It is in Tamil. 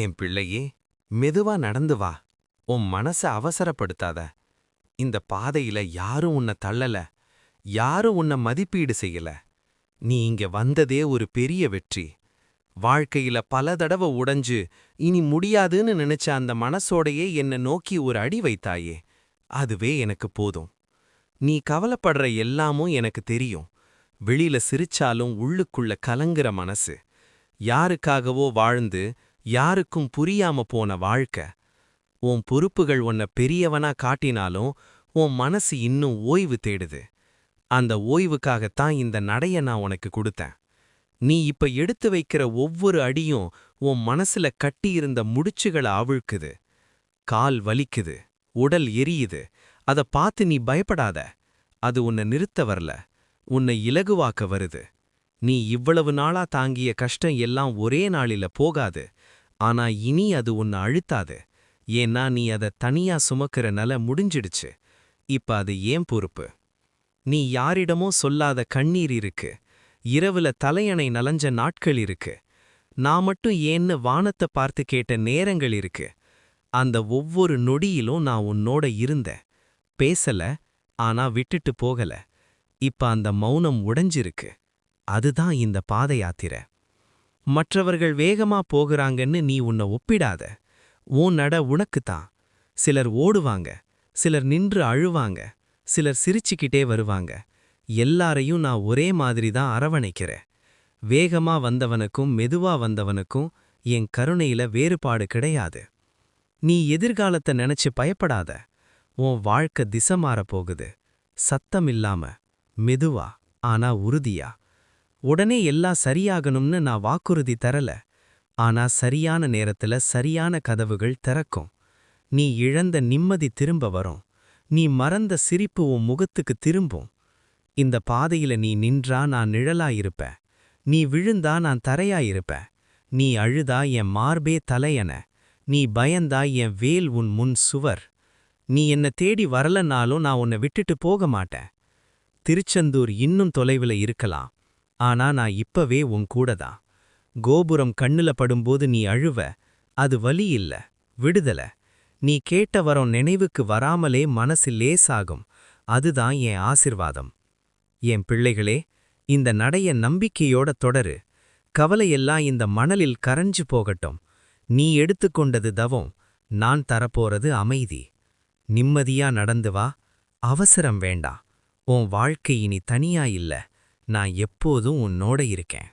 என் பிள்ளையே மெதுவா நடந்து வா. உன் மனச அவசரப்படுத்தாத. இந்த பாதையில யாரும் உன்னை தள்ளல. யாரும் உன்னை மதிப்பீடு செய்யல. நீ இங்க வந்ததே ஒரு பெரிய வெற்றி. வாழ்க்கையில பல தடவை உடைஞ்சு இனி முடியாதுன்னு நினைச்ச அந்த மனசோடையே என்னை நோக்கி ஒரு அடி வைத்தாயே. அதுவே எனக்கு போதும். நீ கவலைப்படுற எல்லாமும் எனக்கு தெரியும். வெளியில சிரிச்சாலும் உள்ளுக்குள்ள கலங்குற மனசு. யாருக்காகவோ வாழ்ந்து யாருக்கும் புரியாம போன வாழ்க்கை. உன் பொறுப்புகள் உன்னை பெரியவனா காட்டினாலும் உன் மனசு இன்னும் ஓய்வு தேடுது. அந்த ஓய்வுக்காகத்தான் இந்த நடைய நான் உனக்கு கொடுத்தேன். நீ இப்ப எடுத்து வைக்கிற ஒவ்வொரு அடியும் உன் மனசுல கட்டியிருந்த முடிச்சுகளை அவிழ்க்குது கால் வலிக்குது உடல் எரியுது. அத பார்த்து நீ பயப்படாத. அது உன்னை நிறுத்த வரல. உன்னை இலகுவாக்க வருது. நீ இவ்வளவு நாளா தாங்கிய கஷ்டம் எல்லாம் ஒரே நாளில போகாது. ஆனா இனி அது உன்னை அழுத்தாது. ஏன்னா நீ அத தனியா சுமக்கிற நல முடிஞ்சிடுச்சு. இப்ப அது ஏன் பொறுப்பு? நீ யாரிடமோ சொல்லாத கண்ணீர் இருக்கு. இரவுல தலையணை நலஞ்ச நாட்கள் இருக்கு. நான் மட்டும் ஏன்னு வானத்தை பார்த்து கேட்ட நேரங்கள் இருக்கு. அந்த ஒவ்வொரு நொடியிலும் நான் உன்னோட இருந்தேன். பேசல ஆனா விட்டுட்டு போகல. இப்ப அந்த மௌனம் உடைஞ்சிருக்கு. அதுதான் இந்த பாத யாத்திரை. மற்றவர்கள் வேகமா போகிறாங்கன்னு நீ உன்னை ஒப்பிடாத. உன் நட உனக்குத்தான். சிலர் ஓடுவாங்க சிலர் நின்று அழுவாங்க சிலர் சிரிச்சுக்கிட்டே வருவாங்க. எல்லாரையும் நான் ஒரே மாதிரி தான் அரவணைக்கிறேன். வேகமா வந்தவனுக்கும் மெதுவா வந்தவனுக்கும் என் கருணையில வேறுபாடு கிடையாது. நீ எதிர்காலத்தை நினைச்சு பயப்படாத. உன் வாழ்க்கை திசை மாறப் போகுது சத்தம் இல்லாம மெதுவா ஆனா உறுதியா. உடனே எல்லாம் சரியாகணும்னு நான் வாக்குறுதி தரல. ஆனா சரியான நேரத்துல சரியான கதவுகள் திறக்கும். நீ இழந்த நிம்மதி திரும்ப வரும். நீ மறந்த சிரிப்பு உன் முகத்துக்கு திரும்பும். இந்த பாதையில நீ நின்றா நான் நிழலாயிருப்ப நீ விழுந்தா நான் தரையாயிருப்ப நீ அழுதா என் மார்பே தலையன. நீ பயந்தா என் வேல் உன் முன் சுவர். நீ என்ன தேடி வரலனாலும் நான் உன்னை விட்டுட்டு போக மாட்டேன். திருச்செந்தூர் இன்னும் தொலைவில் இருக்கலாம். ஆனா நான் இப்பவே உன் கூடதான். கோபுரம் கண்ணுல படும்போது நீ அழுவ அது வலி இல்ல விடுதல. நீ கேட்ட வரம் நினைவுக்கு வராமலே மனசு லேசாகும் அதுதான் என் ஆசிர்வாதம். என் பிள்ளைகளே இந்த நடைய நம்பிக்கையோட தொடரு. கவலையெல்லாம் இந்த மணலில் கரைஞ்சு போகட்டும். நீ எடுத்துக்கொண்டது தவம் நான் தரப்போறது அமைதி. நிம்மதியா நடந்து வா அவசரம் வேண்டா உன் வாழ்க்கை இனி தனியா இல்ல. நான் எப்போதும் உன்னோட இருக்கேன்.